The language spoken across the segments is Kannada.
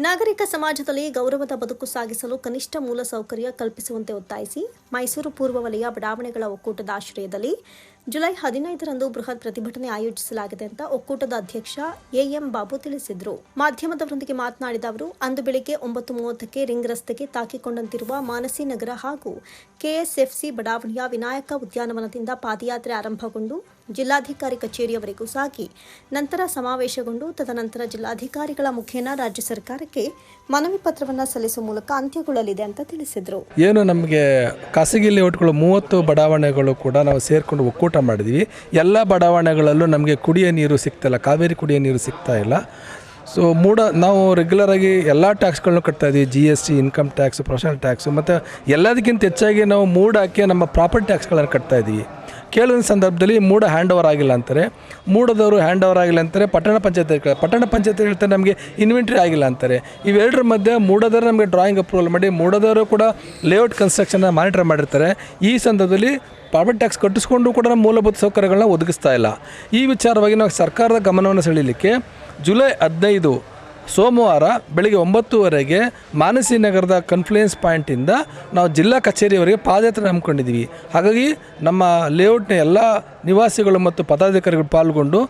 ನಾಗರಿಕ ಸಮಾಜದಲ್ಲಿ ಗೌರವದ ಬದುಕು ಸಾಗಿಸಲು ಕನಿಷ್ಠ ಮೂಲಸೌಕರ್ಯ ಕಲ್ಪಿಸುವಂತೆ ಒತ್ತಾಯಿಸಿ ಮೈಸೂರು ಪೂರ್ವ ವಲಯ ಬಡಾವಣೆಗಳ ಒಕ್ಕೂಟದ ಆಶ್ರಯದಲ್ಲಿ ಜುಲೈ ಹದಿನೈದರಂದು ಬೃಹತ್ ಪ್ರತಿಭಟನೆ ಆಯೋಜಿಸಲಾಗಿದೆ ಅಂತ ಒಕ್ಕೂಟದ ಅಧ್ಯಕ್ಷ ಎಎಂ ಬಾಬು ತಿಳಿಸಿದರು. ಮಾಧ್ಯಮದವರೊಂದಿಗೆ ಮಾತನಾಡಿದ ಅವರು, ಅಂದು ಬೆಳಿಗ್ಗೆ ಒಂಬತ್ತು ಮೂವತ್ತಕ್ಕೆ ರಿಂಗ್ ರಸ್ತೆಗೆ ತಾಕಿಕೊಂಡಂತಿರುವ ಮಾನಸಿ ನಗರ ಹಾಗೂ ಕೆಎಸ್ಎಫ್ಸಿ ಬಡಾವಣೆಯ ವಿನಾಯಕ ಉದ್ಯಾನವನದಿಂದ ಪಾದಯಾತ್ರೆ ಆರಂಭಗೊಂಡು ಜಿಲ್ಲಾಧಿಕಾರಿ ಕಚೇರಿಯವರೆಗೂ ಸಾಗಿ, ನಂತರ ಸಮಾವೇಶಗೊಂಡು ತದನಂತರ ಜಿಲ್ಲಾಧಿಕಾರಿಗಳ ಮುಖೇನ ರಾಜ್ಯ ಸರ್ಕಾರಕ್ಕೆ ಮನವಿ ಪತ್ರವನ್ನು ಸಲ್ಲಿಸುವ ಮೂಲಕ ಅಂತ್ಯಗೊಳ್ಳಲಿದೆ ಅಂತ ತಿಳಿಸಿದರು. ಏನು ನಮಗೆ ಖಾಸಗಿ ಲೇಔಟ್ಗಳು ಮೂವತ್ತು ಬಡಾವಣೆಗಳು ಕೂಡ ನಾವು ಸೇರಿಕೊಂಡು ಒಕ್ಕೂಟ ಮಾಡಿದ್ವಿ. ಎಲ್ಲ ಬಡಾವಣೆಗಳಲ್ಲೂ ನಮಗೆ ಕುಡಿಯೋ ನೀರು ಸಿಗ್ತಾಯಿಲ್ಲ ಕಾವೇರಿ ಕುಡಿಯೋ ನೀರು ಸಿಗ್ತಾ ಇಲ್ಲ. ಸೊ ಮೂಡ, ನಾವು ರೆಗ್ಯುಲರಾಗಿ ಎಲ್ಲ ಟ್ಯಾಕ್ಸ್ಗಳನ್ನೂ ಕಟ್ತಾ ಇದ್ದೀವಿ G S T income tax professional tax ಮತ್ತು ಎಲ್ಲದಕ್ಕಿಂತ ಹೆಚ್ಚಾಗಿ ನಾವು ಮೂಡ್ ನಮ್ಮ ಪ್ರಾಪರ್ಟಿ ಟ್ಯಾಕ್ಸ್ಗಳನ್ನು ಕಟ್ತಾ ಇದ್ದೀವಿ ಕೆಲವೊಂದು ಸಂದರ್ಭದಲ್ಲಿ ಮೂಡ ಹ್ಯಾಂಡ್ ಓವರ್ ಆಗಿಲ್ಲ ಅಂತಾರೆ. ಮೂಡದವರು ಹ್ಯಾಂಡ್ ಓವರ್ ಆಗಿಲ್ಲ ಅಂತಾರೆ. ಪಟ್ಟಣ ಪಂಚಾಯತ್ ಪಟ್ಟಣ ಪಂಚಾಯತ್ ಹೇಳ್ತಾರೆ ನಮಗೆ ಇನ್ವೆಂಟ್ರಿ ಆಗಿಲ್ಲ ಅಂತಾರೆ. ಇವೆರಡರ ಮಧ್ಯೆ ಮೂಡದವರು ನಮಗೆ ಡ್ರಾಯಿಂಗ್ ಅಪ್ರೂವಲ್ ಮಾಡಿ, ಮೂಡದವರು ಕೂಡ ಲೇಔಟ್ ಕನ್ಸ್ಟ್ರಕ್ಷನ್ನ ಮಾನಿಟರ್ ಮಾಡಿರ್ತಾರೆ. ಈ ಸಂದರ್ಭದಲ್ಲಿ ಪ್ರಾಪರ್ಟಿ ಟ್ಯಾಕ್ಸ್ ಕಟ್ಟಿಸ್ಕೊಂಡು ಕೂಡ ನಮ್ಮ ಮೂಲಭೂತ ಸೌಕರ್ಯಗಳನ್ನ ಒದಗಿಸ್ತಾ ಇಲ್ಲ. ಈ ವಿಚಾರವಾಗಿ ನಾವು ಸರ್ಕಾರದ ಗಮನವನ್ನು ಸೆಳೀಲಿಕ್ಕೆ ಜುಲೈ ಹದಿನೈದು ಸೋಮವಾರ ಬೆಳಗ್ಗೆ ಒಂಬತ್ತುವರೆಗೆ ಮಾನಸಿ ನಗರದ ಕನ್ಫ್ಲುಯೆನ್ಸ್ ಪಾಯಿಂಟಿಂದ ನಾವು ಜಿಲ್ಲಾ ಕಚೇರಿಯವರೆಗೆ ಪಾದಯಾತ್ರೆ ಹಮ್ಮಿಕೊಂಡಿದ್ದೀವಿ. ಹಾಗಾಗಿ ನಮ್ಮ ಲೇಔಟ್ನ ಎಲ್ಲ ನಿವಾಸಿಗಳು ಮತ್ತು ಪದಾಧಿಕಾರಿಗಳು ಪಾಲ್ಗೊಂಡು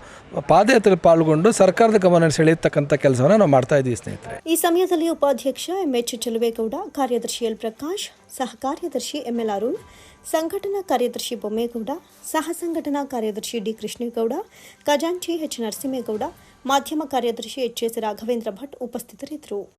ಪಾದಯಾತ್ರೆ ಪಾಲ್ಗೊಂಡು ಸರ್ಕಾರದ ಗಮನ ಸೆಳೆಯತಕ್ಕಂಥ ಕೆಲಸವನ್ನು ನಾವು ಮಾಡ್ತಾ ಇದ್ದೀವಿ ಸ್ನೇಹಿತರೆ. ಈ ಸಮಯದಲ್ಲಿ ಉಪಾಧ್ಯಕ್ಷ ಎಂಎಚ್ ಚಲುವೇಗೌಡ, ಕಾರ್ಯದರ್ಶಿ ಎಲ್ ಪ್ರಕಾಶ್, ಸಹ ಕಾರ್ಯದರ್ಶಿ ಎಂಎಲ್ ಅರುಣ್, ಸಂಘಟನಾ ಕಾರ್ಯದರ್ಶಿ ಬೊಮ್ಮೇಗೌಡ, ಸಹ ಸಂಘಟನಾ ಕಾರ್ಯದರ್ಶಿ ಡಿ ಕೃಷ್ಣೇಗೌಡ, ಖಜಾಂಚಿ ಎಚ್ ನರಸಿಂಹೇಗೌಡ ಮಾಧ್ಯಮ ಕಾರ್ಯದರ್ಶಿ ಎಚ್ ರಾಘವೇಂದ್ರ ಭಟ್ ಉಪಸ್ಥಿತರಿದ್ದರು